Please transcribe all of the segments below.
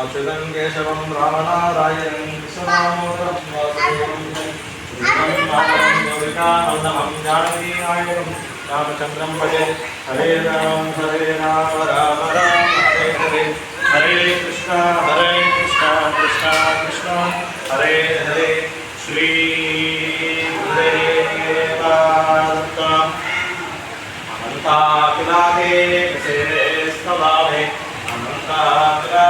अच्युतं केशवं रामनारायणं विश्वनामोत्रमं जानकीनायकं रामचन्द्रं भजे हरे राम हरे राम राम राम, हरे हरे। हरे कृष्ण हरे कृष्ण कृष्ण कृष्ण। हरे हरे। श्री गुरुदेवादत्त अनन्ताकिलाके कसेरे स्तवामे अनन्ताकिलाके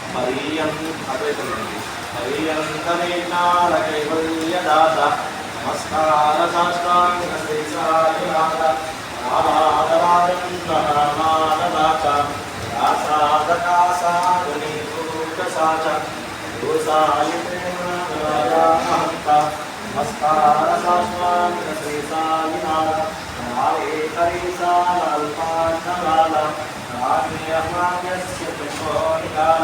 మరీయం అద్వైతండి మరీయం కనేనాలకైవల్యదాత నమస్కార సాష్టాంగ శేషాయ నాథ రామాదరాజం రామాదరాచ రాసాదకాసాదుని కూటసాచ దోసాయి ప్రేమరాజాహంత నమస్కార సాష్టాంగ శేషాయ నాథ రావే హరిసాల్పాల రామే అమాన్యస్య పుష్పోనికాల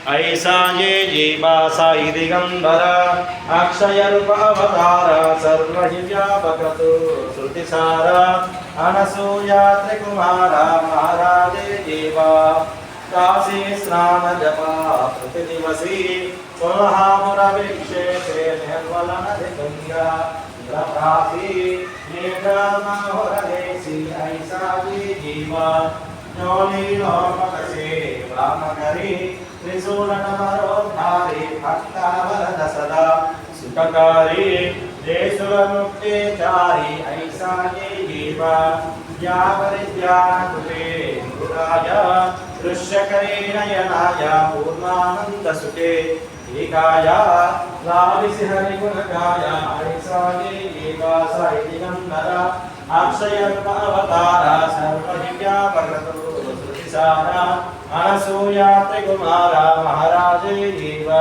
శ్రీ సాయినాథ రామాగతో మాగణేయేన జ్ఞానే రాజోడితో వీరాత్యంతరో విమోహనీరాజినాథానిహాత నమస్కార సాష్టాంగ శ్రీ సాయినాథ ఐసా ఏ జీవా సాయి దిగంబర అక్షయరూపావతార సర్వహి వ్యాపకతు శృతిసార అనసూయా త్రికుమార మహారాజే జీవా కాశీ స్నాన త్రిశూలనమరోద్ధారి భక్తావరద సదా. సుఖకారి దేశులముక్తేచారి ఐసాజీ జీవా. యావరిద్యానకులే గురాయ దృశ్యకరే నయనాయ పూర్ణానందసుతే ఏకాయ లాలిసి హరిగుణకాయ హరిసాగే ఏకాస దిగంబర అక్షయర్మవతార సర్వదివ్యాపకృతో శృతిసార అనసూయా త్రికుమార మహారాజే దేవా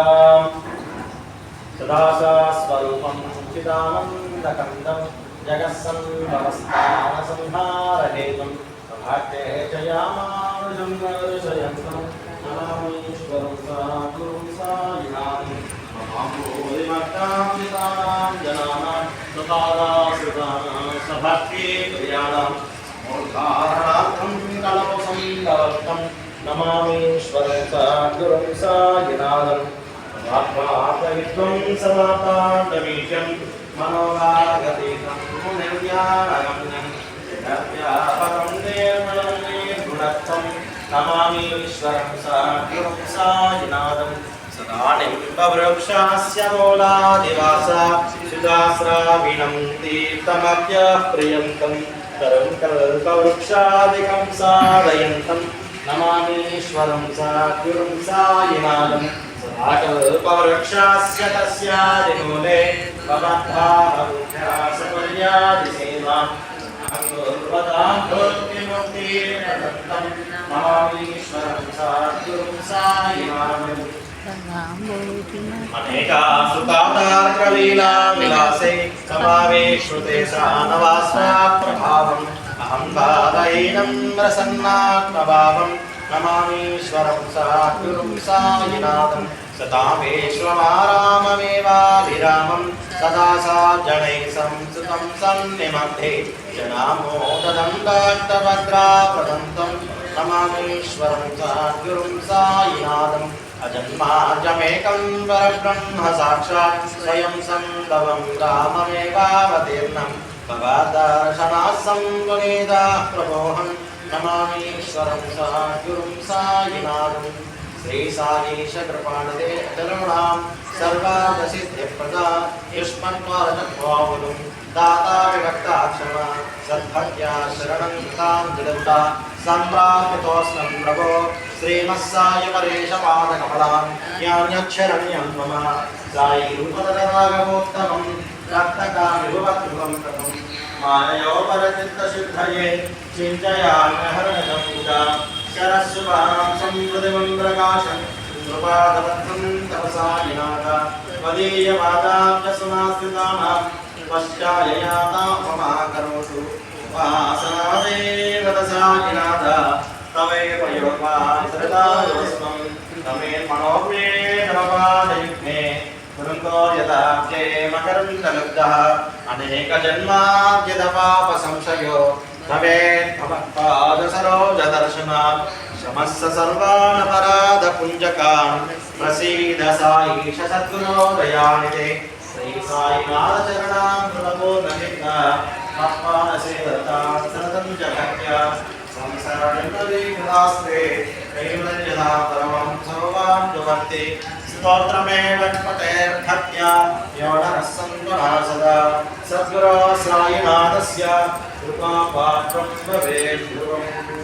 సదాసా స్వరూపం చిదానందకందం జగత్సంభవస్థానసంహారహేతం ప్రభాతే జయామానుజం దర్శయంతం నమామీశ్వరం సాగురుం సాయినాథం మహాభూరిమట్టాం పితానాం జనానాం సుతాదాసుతానాం సభక్తి ప్రియాణం మూర్ధారణార్థం కలవసం కలత్తం నమామీశ్వరం సాగురుం సాయినాథం ఆత్మాత్మవిత్వం సమాతాండమీశం మనోగాగతీతం నిర్వ్యానగమ్యం జగద్వ్యాపకం నిర్మలం నిర్గుణత్వం నమామీశ్వరం సాగురుం సాయినాథం సదానింబవృక్షాస్య మూలాదివాస సుదాశ్రావిణం తీర్థమప్యః ప్రియంతం కరం కల్పవృక్షాదికం సాధయంతం నమామీశ్వరం సాగురుం సాయినాథం సదాకల్పవృక్షాస్య తస్యాదిమూలే భవద్భావృక్షాసపర్యాదిసేవా భక్తిముక్తిర్దత్తం నమామీశ్వరం సాగురుం సాయినాథం अनेका सुखातार्कलीला विलासे समावे श्रुते सानवास्माप्रभावम् अहं पादयीनं प्रसन्नात्मभावं नमामीश्वरं सा गुरुं सायिनाथं सतामेश्वराममेवाभिरामं सदा सा जनैः संसृतं सन्निमध्ये जनामोदनं दान्तभद्रा प्रदन्तं नमामीश्वरं सा गुरुं सायिनाथम् अजन्माजमेकं परब्रह्म साक्षात् स्वयं सम्भवं राममेवावतीर्णं भगवद्दर्शनासं पुनीता प्रभोहं नमामीश्वरं सद्गुरुं सायिनाथम् श्रीसायीशकृपाणते अचरुणां सर्वादसिद्धिप्रदा युष्मन्त्वारचत्वावलुं दाता विभक्ताक्षमा सद्भक्त्या शरणं तां जगन्ता सम्प्राप्तोऽस्मन् प्रभो श्रीमत्सायपरेशपादकमलां यान्यक्षरण्यं मम सायीरूपतरागवोत्तमं रक्तकामिभुवत्कृतं प्रभुं मानयोपरचित्तशुद्धये चिन्तयाम्यहरणपूजा शरस्वभां संवृतिमं प्रकाशं कृपादबद्धं तपसायिनाथ त्वदीयपादाब्जसुनास्थितानां पश्चाययाता ममा करोतु उपासनादेव दशायिनाथ तमेव योगान् सृदायोस्मं तमे मनोज्ञे नवपादयुग्मे कुरुन्तो यदाब्जे मकरन्दलब्धः अनेकजन्माद्यदपापसंशयो भवेत् भवत्पादसरोजदर्शनात् शमस्स सर्वाणपराधपुञ्जकान् प्रसीद साईश सद्गुरो दयानिधे श्री साईनाथचरणां आत्मानसे दत्ता सततं जगत्या संसरणस्ते कैवल्यदा परमं सर्वान् भवन्ति स्तोत्रमेव पतेर्भक्त्या योनः सन्तुना सदा सद्गुरोस्रायिनाथस्य कृपापात्रं भवेद्